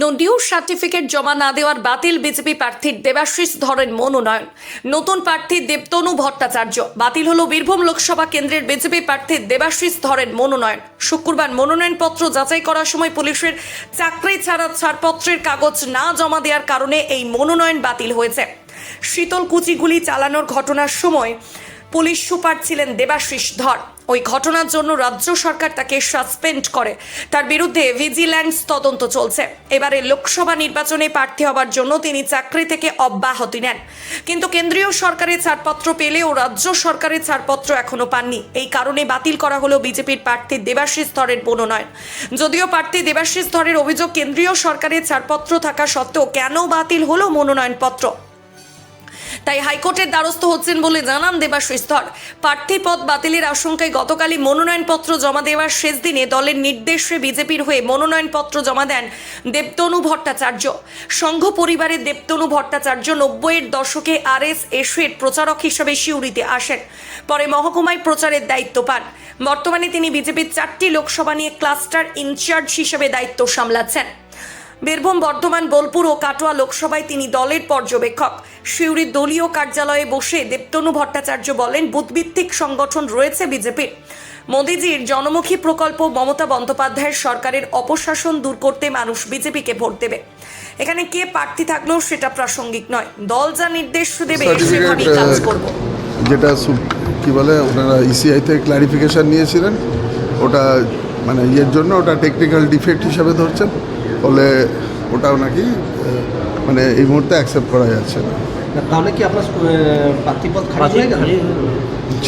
No due certificate জমা না দেওয়ার বাতিল বিজেপি প্রার্থীর দেবাশিস ধরেন মনোনয়ন। নতুন প্রার্থী দেবতনু ভট্টাচার্য। বাতিল হলো বীরভূম লোকসভা কেন্দ্রের বিজেপি প্রার্থী দেবাশিস ধরেন মনোনয়ন। শুক্রবার মনোনয়নপত্র যাচাই করার সময় পুলিশের চাকরি ছাড়া ছাড়পত্রের কাগজ না জমা দেওয়ার কারণে এই মনোনয়ন বাতিল হয়েছে। শীতল কুচিগুলি চালানোর ঘটনার সময় পুলিশ সুপার ছিলেন দেবাশিস ধর। ওই ঘটনার জন্য রাজ্য সরকার তাকে সাসপেন্ড করে। তার বিরুদ্ধে ভিজিল্যান্স তদন্ত চলছে। এবারে লোকসভা নির্বাচনে প্রার্থী হবার জন্য তিনি চাকরি থেকে অব্যাহতি নেন। কিন্তু কেন্দ্রীয় সরকারের ছাড়পত্র পেলেও রাজ্য সরকারের ছাড়পত্র এখনও পাননি। এই কারণে বাতিল করা হলো বিজেপির প্রার্থী দেবাশিস ধরের মনোনয়ন। যদিও প্রার্থী দেবাশিস ধরের অভিযোগ, কেন্দ্রীয় সরকারের ছাড়পত্র থাকা সত্ত্বেও কেন বাতিল হলো মনোনয়নপত্র? তাই হাইকোর্টের দ্বারস্থ হচ্ছেন বলে জানান দেবাশিস ধর প্রার্থী পদ বাতিলের আশঙ্কায় গতকালই মনোনয়নপত্র জমা দেওয়ার শেষ দিনে দলের নির্দেশে বিজেপির হয়ে মনোনয়নপত্র জমা দেন দেবতনু ভট্টাচার্য। সংঘ পরিবারের দেবতনু ভট্টাচার্য নব্বইয়ের দশকে আর এস এসের প্রচারক হিসেবে শিউরিতে আসেন। পরে মহকুমায় প্রচারের দায়িত্ব পান। বর্তমানে তিনি বিজেপির চারটি লোকসভা নিয়ে ক্লাস্টার ইনচার্জ হিসেবে দায়িত্ব সামলাচ্ছেন। বীরভূম বর্ধমান বোলপুর ও কাটোয়া লোকসভায় তিনি দলের পর্যবেক্ষক। সিউড়ির দলীয় কার্যালয়ে বসে দেবতনু ভট্টাচার্য বলেন বুথভিত্তিক সংগঠন রয়েছে বিজেপির। মোদিজির জনমুখী প্রকল্প মমতা বন্দ্যোপাধ্যায়ের সরকারের অপশাসন দূর করতে মানুষ বিজেপিকে ভোট দেবে। এখানে কে প্রার্থী থাকলেও সেটা প্রাসঙ্গিক নয়। দল যা নির্দেশ দেবে সেভাবেই কাজ করব। যেটা কি বলে ওনারা ইসিআই থেকে ক্লারিফিকেশান নিয়েছিলেন। ওটা মানে ইয়ের জন্য ওটা টেকনিক্যাল ডিফেক্ট হিসাবে ধরছেন। ফলে ওটাও নাকি মানে এই মুহূর্তে অ্যাকসেপ্ট করা যাচ্ছে না। তাহলে কি আপনার প্রার্থীপদ খারাপ হয়ে গেল?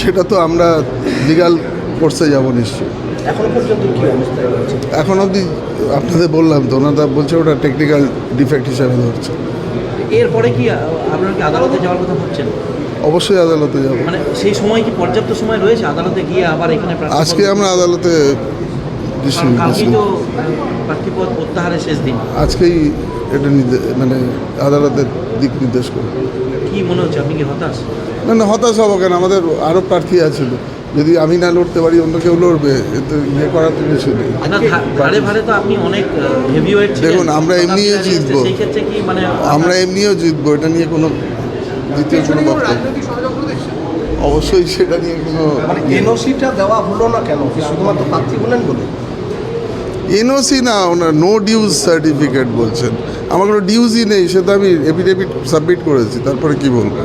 সেটা তো আমরা লিগাল কোর্সে যাব নিশ্চয়ই। এখনও পর্যন্ত কি অবস্থায় রয়েছে? এখন অবধি আপনাদের বললাম তো ওনারা বলছে ওটা টেকনিক্যাল ডিফেক্ট হিসাবে ধরছে। এরপরে কি আপনারা কি আদালতে যাওয়ার কথা ভাবছেন? অবশ্যই আদালতে যাব। মানে সেই সময় কি পর্যাপ্ত সময় রয়েছে আদালতে গিয়ে আবার এখানে আজকে আমরা আদালতে আজকেই এটা মানে আদালতের দিক নির্দেশ করে। কি মনে হচ্ছে? আপনি কি হতাশ? না না হতাশ হব কেন? আমাদের আরও প্রার্থী আছে যদি আমি না লড়তে পারি অন্য কেউ লড়বে এতে ইয়ে করার তো কিছু নেই। দেখুন, আমরা এমনিই জিতবো। মানে আমরা এমনিও জিতবো এটা নিয়ে কোনো দ্বিতীয় কোনো বক্তব্য অবশ্যই সেটা নিয়ে কোনো মানে এনওসিটা দেওয়া হলো না কেন? শুধুমাত্র প্রার্থী হলেন বলে? এনওসি না, ওনার নো ডিউজ সার্টিফিকেট বলছেন। আমার কোনো ডিউজই নেই সে তো আমি এফিডেভিট সাবমিট করেছি, তারপরে কি বলব?